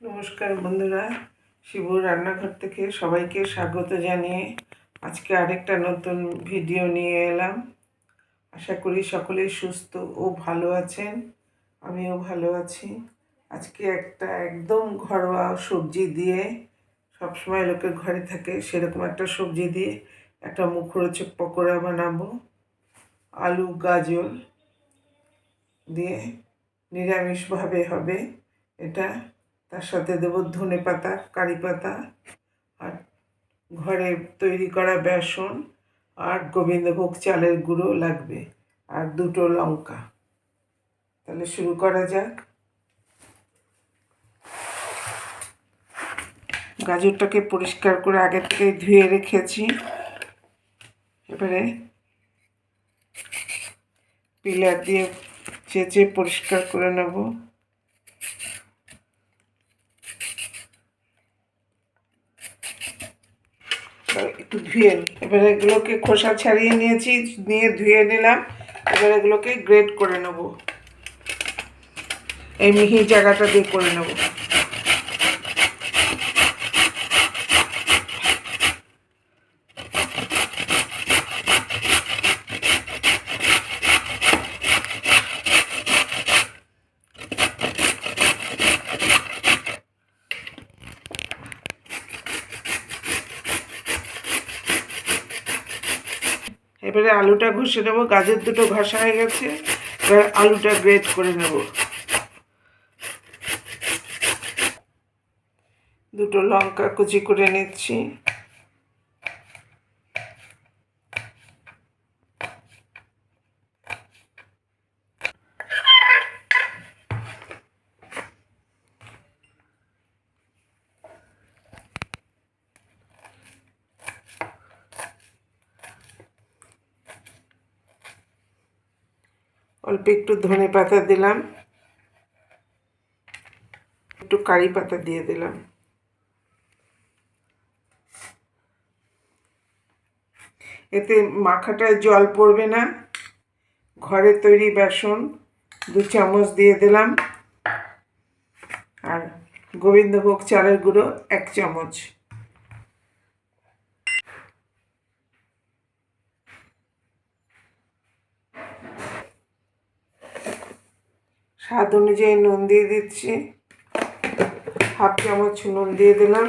নমস্কার বন্ধুরা শিবুর রান্নাঘর থেকে সবাইকে স্বাগত জানিয়ে আজকে আরেকটা নতুন ভিডিও নিয়ে এলাম। আশা করি সকলেই সুস্থ ও ভালো আছেন, আমিও ভালো আছি। আজকে একটা একদম ঘরোয়া সবজি দিয়ে, সবসময় লোকের ঘরে থাকে সেরকম একটা সবজি দিয়ে একটা মুখরোচক পকোড়া বানাবো। আলু, গাজর দিয়ে নিরামিষভাবে হবে এটা। তার সাথে দেবো ধনে পাতা, কারি পাতা আর ঘরে তৈরি করা বেসন আর গোবিন্দভোগ চালের গুঁড়ো লাগবে আর দুটো লঙ্কা। তাহলে শুরু করা যাক। গাজরটাকে পরিষ্কার করে আগে থেকে ধুয়ে রেখেছি। এবারে পিলার দিয়ে চেঁচে পরিষ্কার করে নেব। একটু ধুয়ে এবারে এগুলোকে খোসা ছাড়িয়ে নিয়েছি, নিয়ে ধুয়ে নিলাম। এবার এগুলোকে গ্রেড করে নেব। এই মিহি জায়গাটা দিয়ে করে নেব। এবারে আলুটা ঘষে নেব, গাজের দুটো ঘষা হয়ে গেছে, এবার আলুটা গ্রেট করে নেব। দুটো লঙ্কা কুচি করে নিচ্ছি। অল্প একটু ধনে পাতা দিলাম। একটু কারি পাতা দিয়ে দিলাম। এতে মাখাটায় জল পড়বে না। ঘরে তৈরি বেসন দু চামচ দিয়ে দিলাম। আর গোবিন্দভোগ চালের গুঁড়ো এক চামচ। স্বাদ অনুযায়ী নুন দিয়ে দিচ্ছি। হাফ চামচ নুন দিয়ে দিলাম।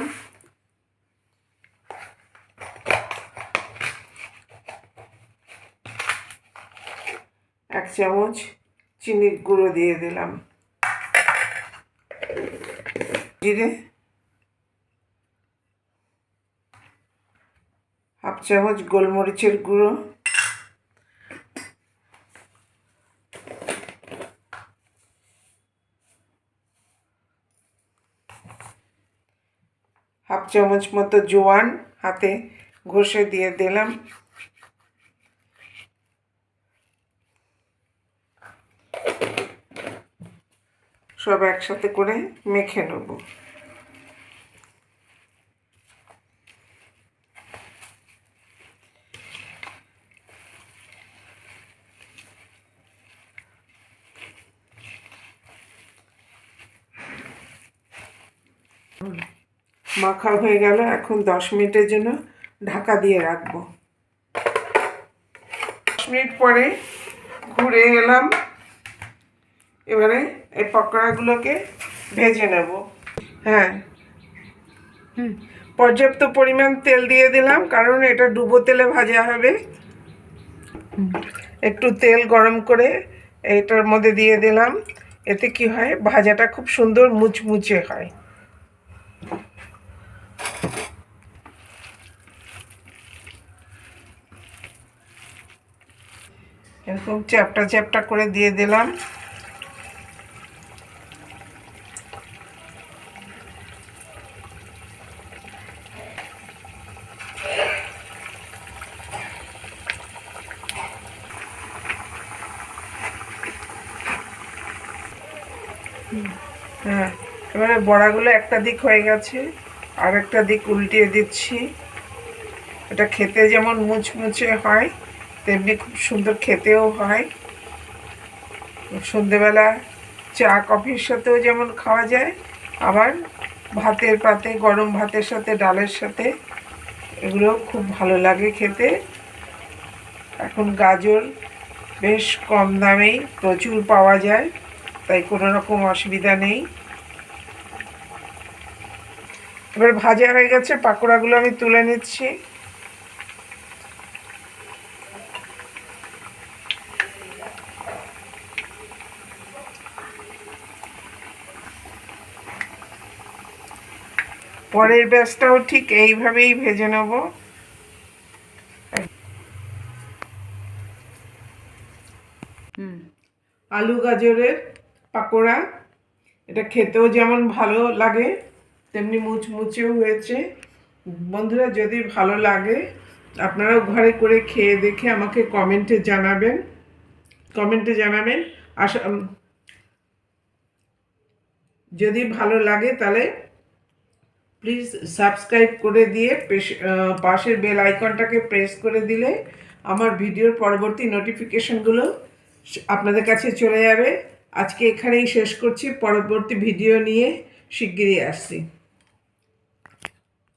এক চামচ চিনির গুঁড়ো দিয়ে দিলাম। জিরে হাফ চামচ গোলমরিচের গুঁড়ো। হাফ চামচ মতো জোয়ান হাতে ঘষে দিয়ে দিলাম। সব একসাথে করে মেখে নেব। মাখা হয়ে গেল। এখন দশ মিনিটের জন্য ঢাকা দিয়ে রাখব। দশ মিনিট পরে ঘুরে এলাম। এবারে এই পকোড়াগুলোকে ভেজে নেব। হ্যাঁ। হুম। পর্যাপ্ত পরিমাণ তেল দিয়ে দিলাম কারণ এটা ডুবো তেলে ভাজা হবে। একটু তেল গরম করে এটার মধ্যে দিয়ে দিলাম। এতে কি হয় ভাজাটা খুব সুন্দর মুচমুচে হয়। এরকম চ্যাপটা চ্যাপটা করে দিয়ে দিলাম। হ্যাঁ এবারে বড়াগুলো একটা দিক হয়ে গেছে আর একটা দিক উল্টিয়ে দিচ্ছি। এটা খেতে যেমন মুচমুচে হয়। তেমনি খুব সুন্দর খেতেও হয়। সন্ধেবেলা চা, কফির সাথেও যেমন খাওয়া যায়, আবার ভাতের পাতে, গরম ভাতের সাথে, ডালের সাথে, এগুলো খুব ভালো লাগে খেতে। এখন গাজর বেশ কম দামেই প্রচুর পাওয়া যায়, তাই কোনো রকম অসুবিধা নেই। এবার ভাজা হয়ে গেছে, পাকোড়াগুলো আমি তুলে নিচ্ছি। পরের ব্যাচটাও ঠিক এইভাবেই ভেজে নেব। আলু গাজরের পাকোড়া এটা খেতেও যেমন ভালো লাগে তেমনি মুচমুচেও হয়েছে। বন্ধুরা যদি ভালো লাগে আপনারাও ঘরে করে খেয়ে দেখে আমাকে কমেন্টে জানাবেন। কমেন্টে জানাবেন। আশা যদি ভালো লাগে তাহলে প্লিজ সাবস্ক্রাইব করে দিয়ে পাশের বেল আইকনটাকে প্রেস করে দিলে আমার ভিডিওর পরবর্তী নোটিফিকেশনগুলো আপনাদের কাছে চলে যাবে। আজকে এখানেই শেষ করছি। পরবর্তী ভিডিও নিয়ে শিগগিরই আসছি।